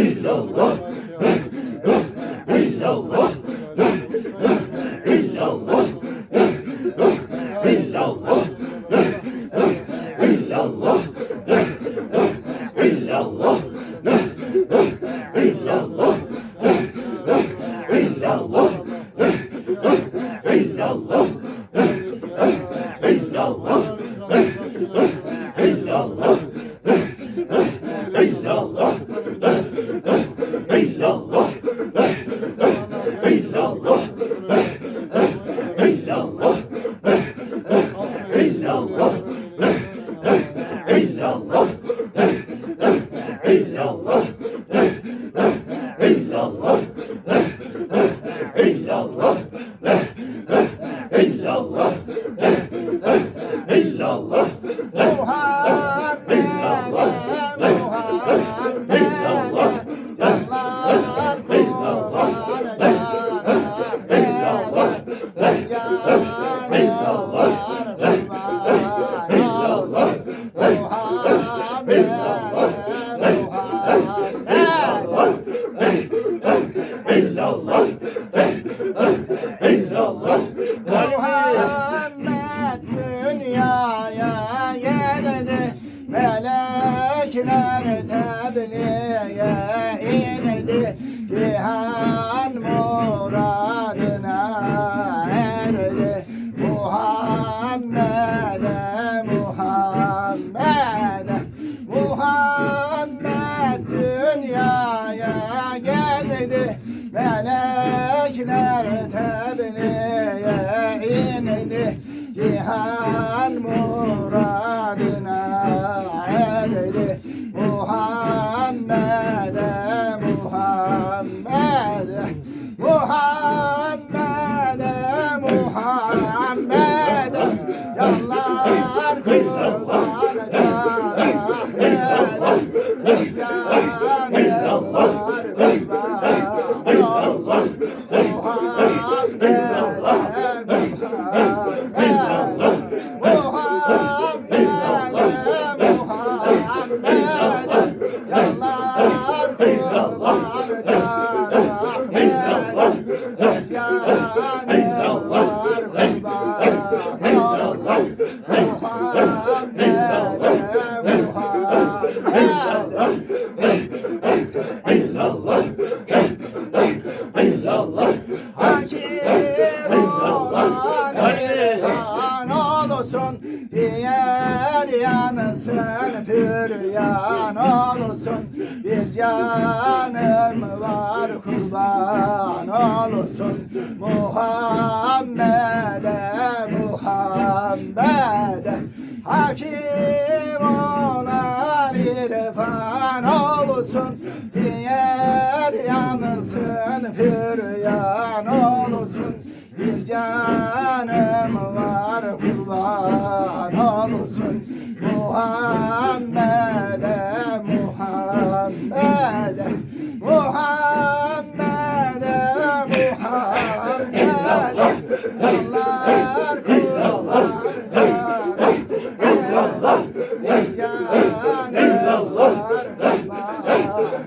illallah Oh, Jehan মোরাদ না Muhammed'e Hakim olan irfan olsun. Ciğer yansın füryan olsun. Bir canım var kurban olsun. Muhammed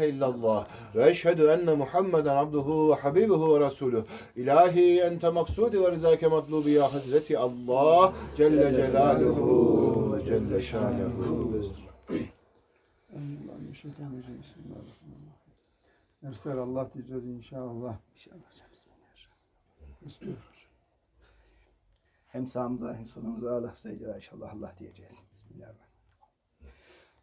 İlahe illallah ve eşhedü enne Muhammeden abduhu ve habibuhu ve resulüh ilahi ente maksudi ve rizake matlubi ya hazreti Allah celle celaluhu ve celle şanuhu. Ersel Allah diyeceğiz inşallah. İnşallah hocam. Bismillahirrahmanirrahim. İstiyoruz. Hem sağımıza hem solumuza icra inşallah Allah diyeceğiz. Bismillahirrahmanirrahim.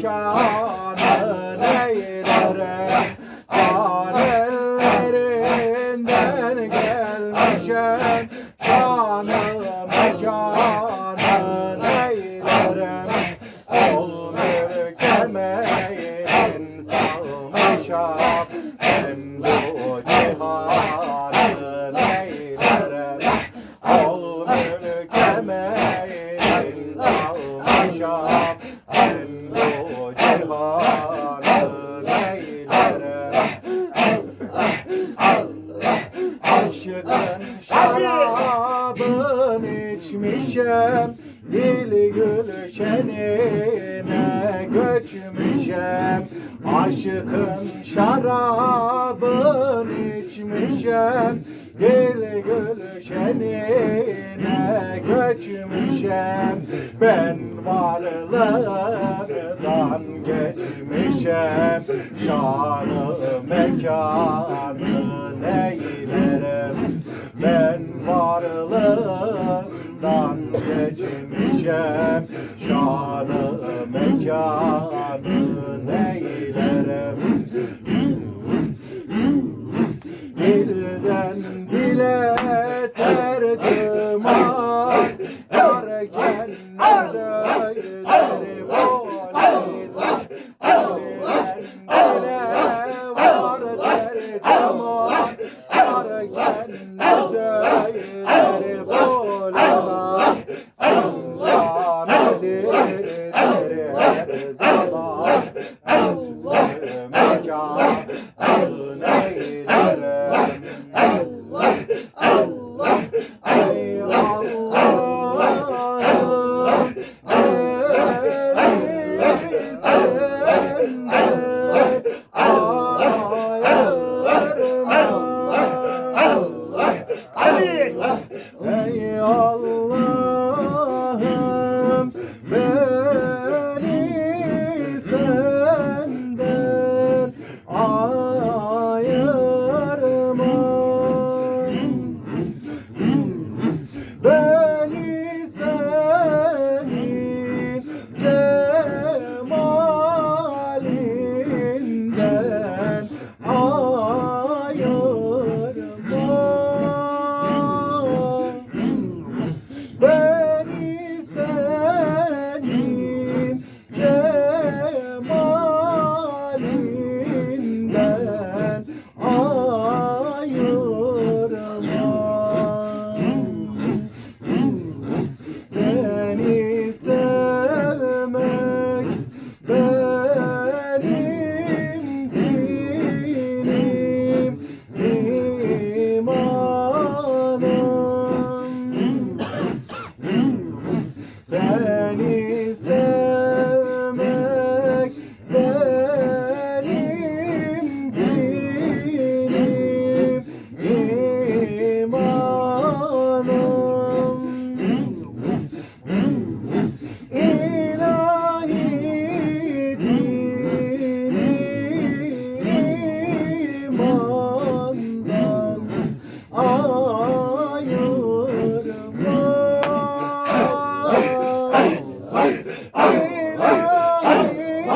child. Aşkın şarabın içmişem Dil gülşenine göçmüşem. Aşkın şarabın içmişem Dil gülşenine göçmüşem. Ben varlığından geçmişem Şanı mekanı neylerim? Ben varlığından geçmişem Şanı mekanı neylerim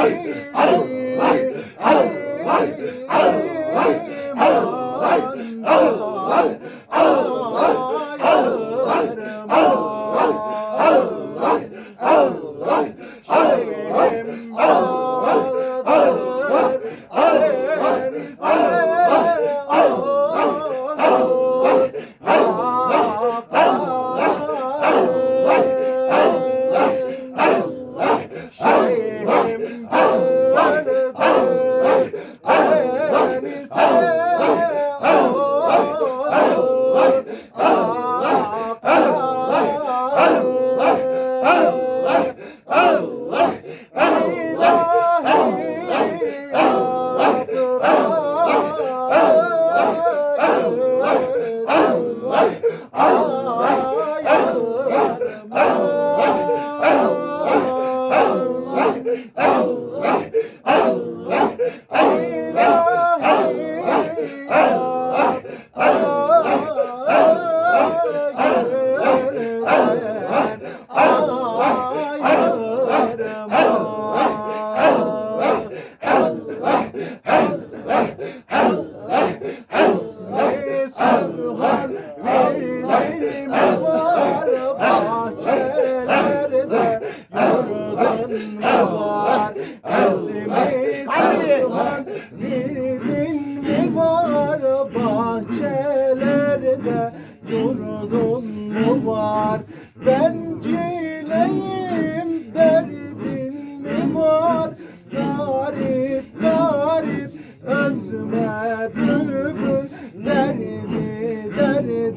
algo, algo,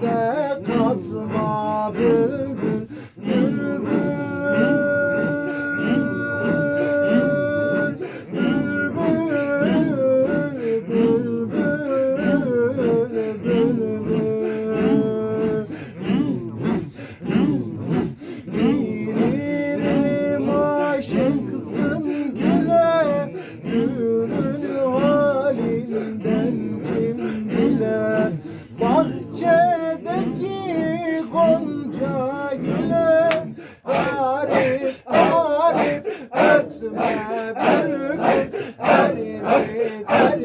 de katma bildim. Hare Hare Hare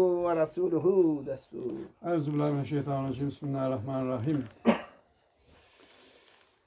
habibuhu ve resuluhu destur. Euzubillahimineşşeytanirracim. Bismillahirrahmanirrahim.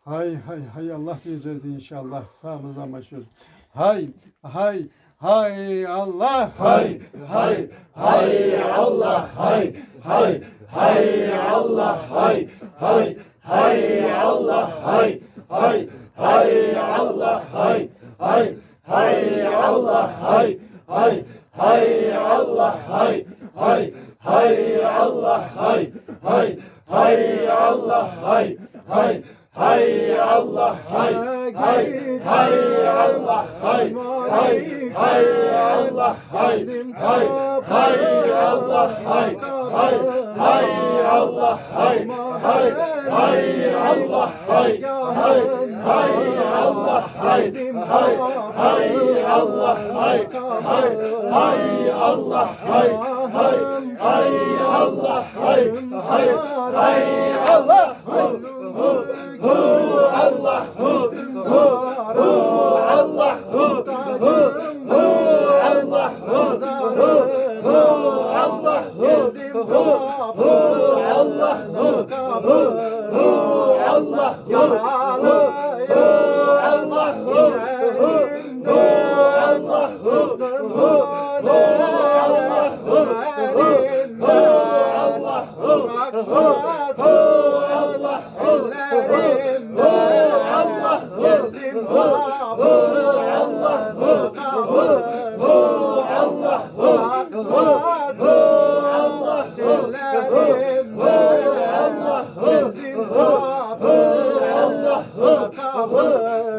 Hay hay hay Allah diyeceğiz inşallah. Sağımızdan başlıyoruz. Hay hay hay Allah Hay hay hay Allah hay hay hay Allah hay hay hay Allah hay hay hay Allah hay hay hay Allah hay hay hay Allah hay. Hay hay Allah hay. Hay hay Allah hay. Hay hay Allah hay. Hay hay Allah hay. Hay hay Allah hay. Hay hay Allah hay. Hay hay Allah hay. Hay hay Allah hay. Hay hay Allah hay hay hay Allah hay hay hay Allah hay hay hay Allah hay hay hay Allah hu hu hu Allah hu hu hu Allah hu hu hu Allah hu hu hu Allah hu hu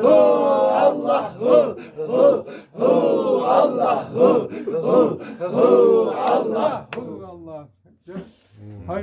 hu Allah hu hu hu Allah hu hu hu Allah Hu Allah. Hay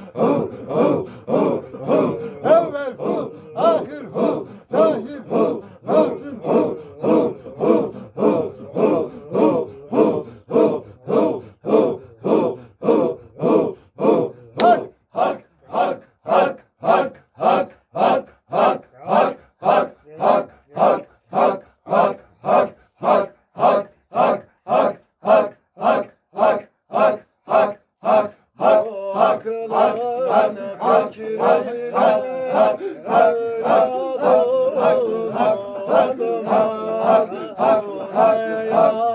hak, hak, hak.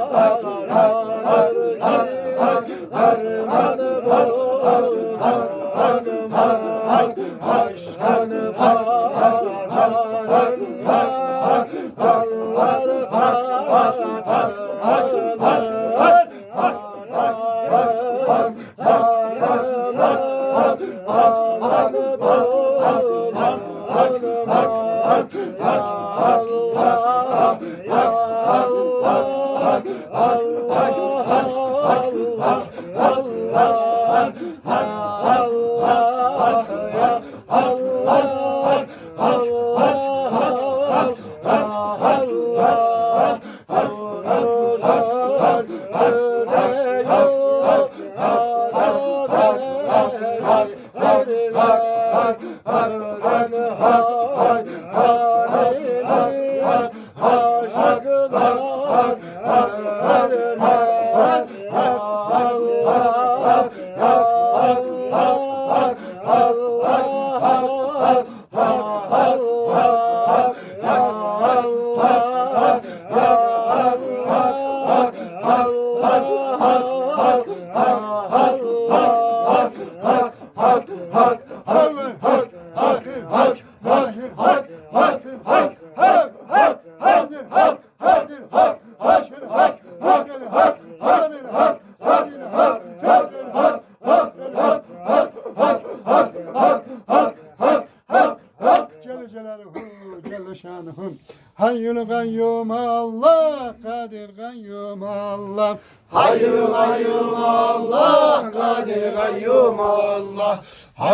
حق حق حق حق حق حق